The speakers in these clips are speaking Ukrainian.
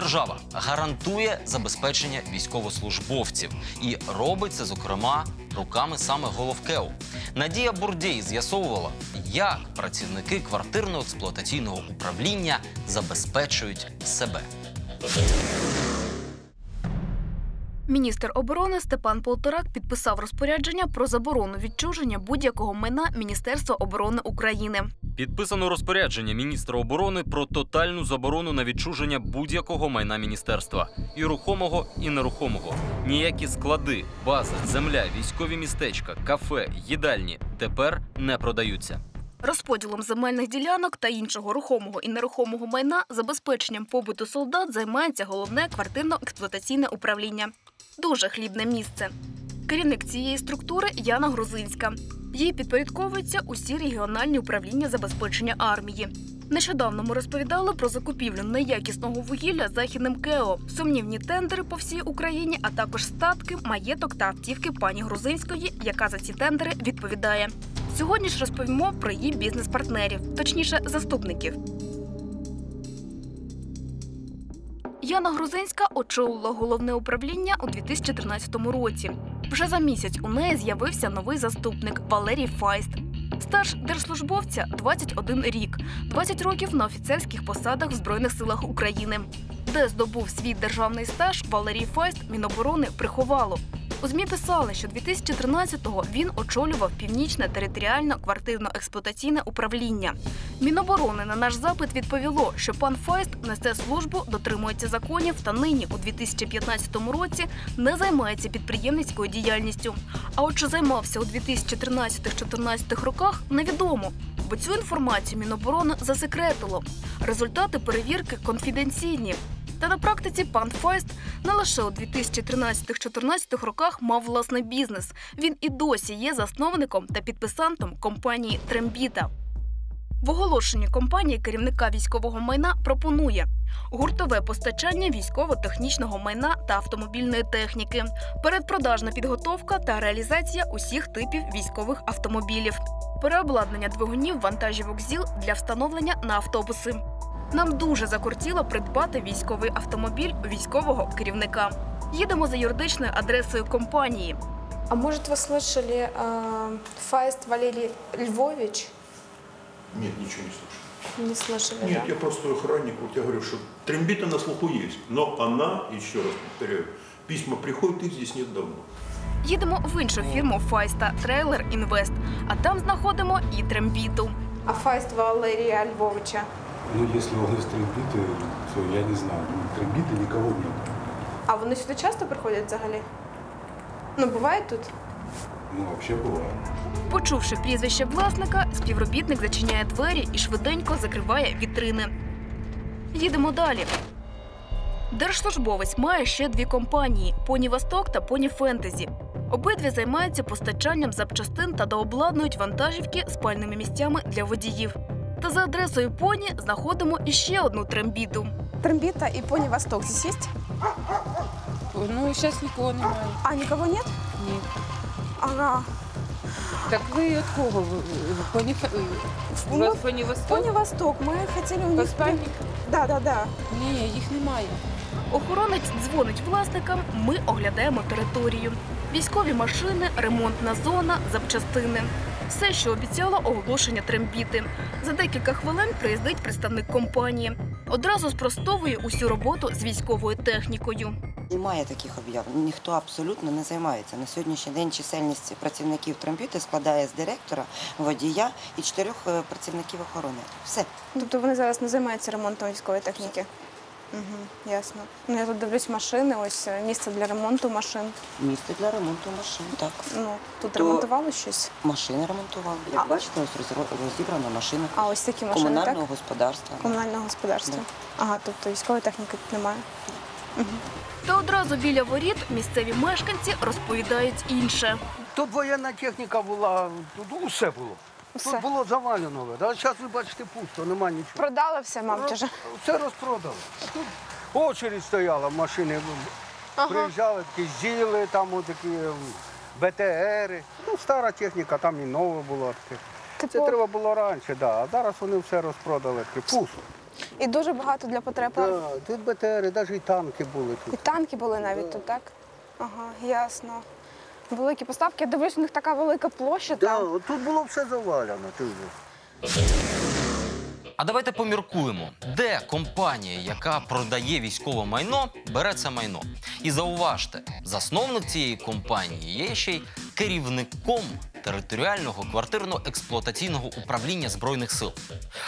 Держава гарантує забезпечення військовослужбовців і робить це, зокрема, руками саме головкеу. Надія Бурдій з'ясовувала, як працівники квартирно-експлуатаційного управління забезпечують себе. Міністр оборони Степан Полторак підписав розпорядження про заборону відчуження будь-якого майна Міністерства оборони України. Підписано розпорядження міністра оборони про тотальну заборону на відчуження будь-якого майна міністерства і рухомого, і нерухомого. Ніякі склади, бази, земля, військові містечка, кафе, їдальні тепер не продаються. Розподілом земельних ділянок та іншого рухомого і нерухомого майна забезпеченням побуту солдат займається головне квартирно-експлуатаційне управління. Дуже хлібне місце. Керівник цієї структури Яна Грузинська. Їй підпорядковуються усі регіональні управління забезпечення армії. Нещодавно ми розповідали про закупівлю неякісного вугілля західним КЕО, сумнівні тендери по всій Україні, а також статки, маєток та автівки пані Грузинської, яка за ці тендери відповідає. Сьогодні ж розповімо про її бізнес-партнерів, точніше, заступників. Яна Грузинська очолила головне управління у 2013 році. Вже за місяць у неї з'явився новий заступник Валерій Файст. Стаж держслужбовця 21 рік, 20 років на офіцерських посадах в Збройних силах України. Де здобув свій державний стаж, Валерій Файст Міноборони приховало. У ЗМІ писали, що 2013-го він очолював північне територіально квартирно-експлуатаційне управління. Міноборони на наш запит відповіло, що пан Файст несе службу, дотримується законів та нині у 2015 році не займається підприємницькою діяльністю. А от що займався у 2013-14 роках, невідомо. Бо цю інформацію Міноборони засекретило. Результати перевірки конфіденційні. Та на практиці пан Файст не лише у 2013-14 роках мав власний бізнес. Він і досі є засновником та підписантом компанії Трембіта. В оголошенні компанії керівника військового майна пропонує гуртове постачання військово-технічного майна та автомобільної техніки, передпродажна підготовка та реалізація усіх типів військових автомобілів, переобладнання двигунів вантажівок ЗІЛ для встановлення на автобуси. Нам дуже закортіло придбати військовий автомобіль у військового керівника. Їдемо за юридичною адресою компанії. А может, вы слышали э, Фаист Валерий Львович? Нет, ничего не слышал. Не слышали, Нет, да? я просто охранник. Вот я говорю, что трембита на слуху есть. Но она, еще раз повторяю, письма приходят, их здесь нет давно. Їдемо в іншу фірму Файста Трейлер Інвест, а там знаходимо і трембіту. А Фаист Валерия Львовича? Ну, если он из трембиты, то я не знаю. Ну, трембиты никого нет. А вони сюди часто приходять взагалі? Ну, буває тут? Ну, вообще бывает. Почувши прізвище власника, співробітник зачиняє двері і швиденько закриває вітрини. Їдемо далі. Держслужбовець має ще дві компанії: Поні Восток та Поні Фентезі. Обидві займаються постачанням запчастин та дообладнують вантажівки спальними місцями для водіїв. Та за адресою Поні знаходимо іще одну трембіту. Трембита и Пони Восток здесь есть? Ну, зараз нікого немає. А, никого нет? Ні. Ага. Так ви від кого? Ви- ви- Пані, Фе- Ну, пані Восток? Пони Восток, мы хотели у них... Поспальник? Да, да, да. Ні, їх немає. Охоронець дзвонить власникам. Ми оглядаємо територію. Військові машини, ремонтна зона, запчастини. Все, що обіцяло оголошення трембіти. За декілька хвилин приїздить представник компанії. Одразу спростовує усю роботу з військовою технікою. Немає таких об'явлень. Ніхто абсолютно не займається. На сьогоднішній день чисельність працівників трембіти складає з директора, водія і чотирьох е, працівників охорони. Все. Тобто вони зараз не займаються ремонтом військової техніки? Угу, ясно. Ну, я тут дивлюсь машини, ось е, місце для ремонту машин. Місце для ремонту машин. Так. Ну, тут То- ремонтували щось. Машини ремонтували. Як А- бачите, ось розібрана машина А ось такі машини, комунального так? господарства. Комунального господарства. Да. Ага, тобто військової техніки тут немає. Та одразу біля воріт місцеві мешканці розповідають інше. Тут воєнна техніка була, тут усе було. Усе. Тут було завалено. А зараз ви бачите пусто, нема нічого. Продали все, мабуть, вже. Все розпродали. А тут очередь стояла, машини приїжджали, такі зіли, там такі БТРи. Ну, стара техніка, там і нова була. таке. Це Типу- треба було раніше, да. а зараз вони все розпродали, таке пусто. І дуже багато для потреб. Да, тут БТРи, навіть і танки були тут. І танки були навіть тут, так? Ага, ясно. Великі поставки. Я дивлюсь, у них така велика площа Да, там. тут було все завалено. Же. А давайте поміркуємо, де компанія, яка продає військове майно, бере це майно. І зауважте, засновник цієї компанії є ще й керівником територіального квартирно-експлуатаційного управління збройних сил.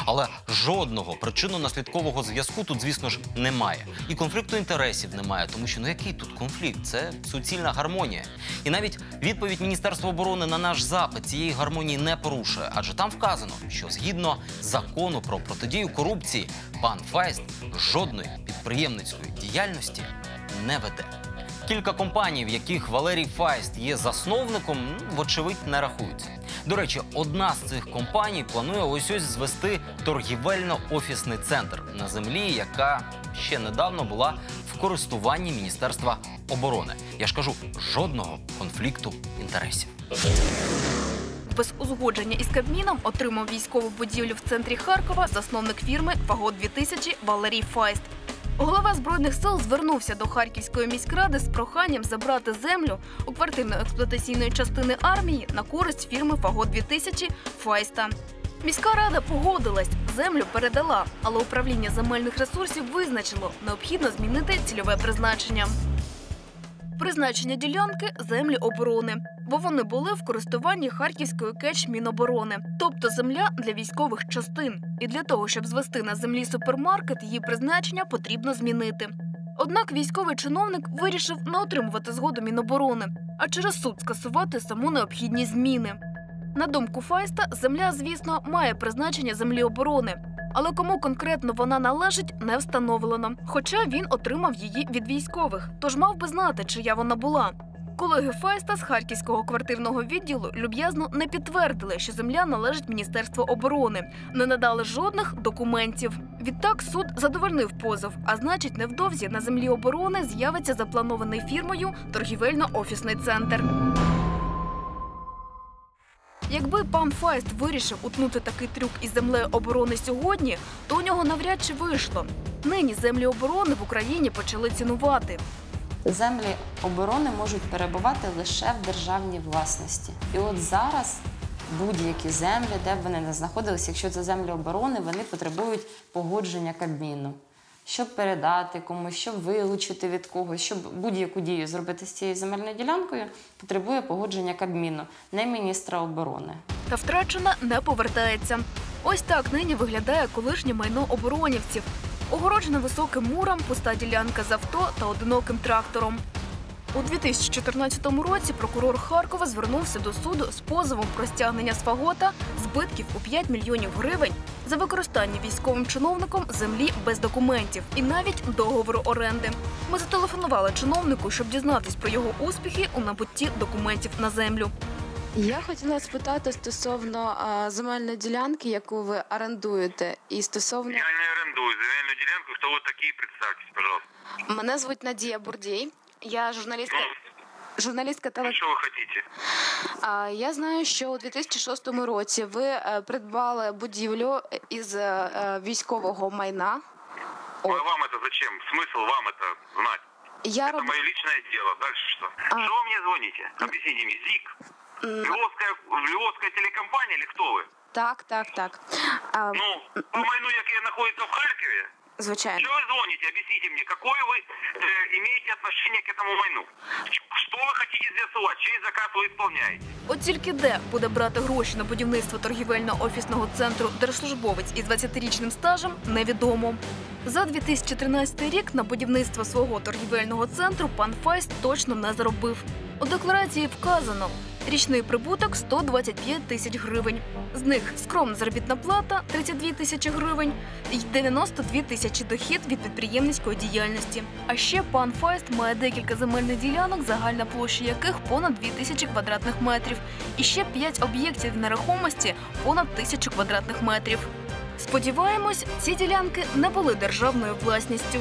Але жодного причинно-наслідкового зв'язку тут, звісно ж, немає. І конфлікту інтересів немає, тому що ну який тут конфлікт? Це суцільна гармонія. І навіть відповідь Міністерства оборони на наш запит цієї гармонії не порушує, адже там вказано, що згідно закону про протидію корупції, пан Файст жодної підприємницької діяльності не веде. Кілька компаній, в яких Валерій Файст є засновником, ну, вочевидь не рахуються. До речі, одна з цих компаній планує ось ось звести торгівельно-офісний центр на землі, яка ще недавно була в користуванні Міністерства оборони. Я ж кажу, жодного конфлікту інтересів. Без узгодження із Кабміном отримав військову будівлю в центрі Харкова засновник фірми Фагот 2000 Валерій Файст. Голова збройних сил звернувся до Харківської міськради з проханням забрати землю у квартирно-експлуатаційної частини армії на користь фірми Фаго 2000 Файста. Міська рада погодилась, землю передала, але управління земельних ресурсів визначило, необхідно змінити цільове призначення. Призначення ділянки землі оборони, бо вони були в користуванні Харківської КЕЧ Міноборони, тобто земля для військових частин. І для того, щоб звести на землі супермаркет, її призначення потрібно змінити. Однак військовий чиновник вирішив не отримувати згоду Міноборони, а через суд скасувати саму необхідні зміни. На думку Файста, земля, звісно, має призначення землі оборони, але кому конкретно вона належить, не встановлено. Хоча він отримав її від військових, тож мав би знати, чия вона була. Колеги Файста з харківського квартирного відділу люб'язно не підтвердили, що земля належить Міністерству оборони, не надали жодних документів. Відтак суд задовольнив позов, а значить, невдовзі на землі оборони з'явиться запланований фірмою торгівельно-офісний центр. Якби пан Файст вирішив утнути такий трюк із землею оборони сьогодні, то у нього навряд чи вийшло. Нині землі оборони в Україні почали цінувати. Землі оборони можуть перебувати лише в державній власності. І от зараз будь-які землі, де б вони не знаходилися, якщо це землі оборони, вони потребують погодження Кабміну. Щоб передати комусь, щоб вилучити від когось, щоб будь-яку дію зробити з цією земельною ділянкою, потребує погодження Кабміну, не міністра оборони. Та втрачена не повертається. Ось так нині виглядає колишнє майно оборонівців. Огороджена високим муром, пуста ділянка з авто та одиноким трактором. У 2014 році прокурор Харкова звернувся до суду з позовом про стягнення з фагота збитків у 5 мільйонів гривень за використання військовим чиновником землі без документів і навіть договору оренди. Ми зателефонували чиновнику, щоб дізнатись про його успіхи у набутті документів на землю. Я хотіла спитати стосовно а, земельної ділянки, яку ви орендуєте, і стосовно Я не орендую земельную делянку. Кто вы такие? Представьтесь, пожалуйста. мене звуть Надія Бурдій. Я журналістка. Ну, Журналістка теле... что вы хотите? А, Я знаю, що у 2006 році ви е, придбали будівлю із е, е, військового майна. А Вам это зачем? Смысл вам это знать? Я Это роб... мое личное дело. Дальше что? А. Что вы мне звоните? Объясните мне. ЗИК? Львовская, Львовская телекомпания или кто вы? Так, так, так. А, Ну, по майну, яке находится в Харькове? звичайно. Что вы звоните? Объясните мне, какое вы э, имеете отношение к этому майну? Что вы хотите з'ясувати? Чей заказ вы исполняете? От тільки де буде брати гроші на будівництво торгівельно-офісного центру держслужбовець із 20-річним стажем, невідомо. За 2013 рік на будівництво свого торгівельного центру пан Файст точно не заробив. У декларації вказано річний прибуток 125 тисяч гривень. З них скромна заробітна плата 32 тисячі гривень і 92 тисячі дохід від підприємницької діяльності. А ще пан Файст має декілька земельних ділянок, загальна площа яких понад 2 тисячі квадратних метрів, і ще 5 об'єктів нерухомості понад тисячу квадратних метрів. Сподіваємось, ці ділянки не були державною власністю.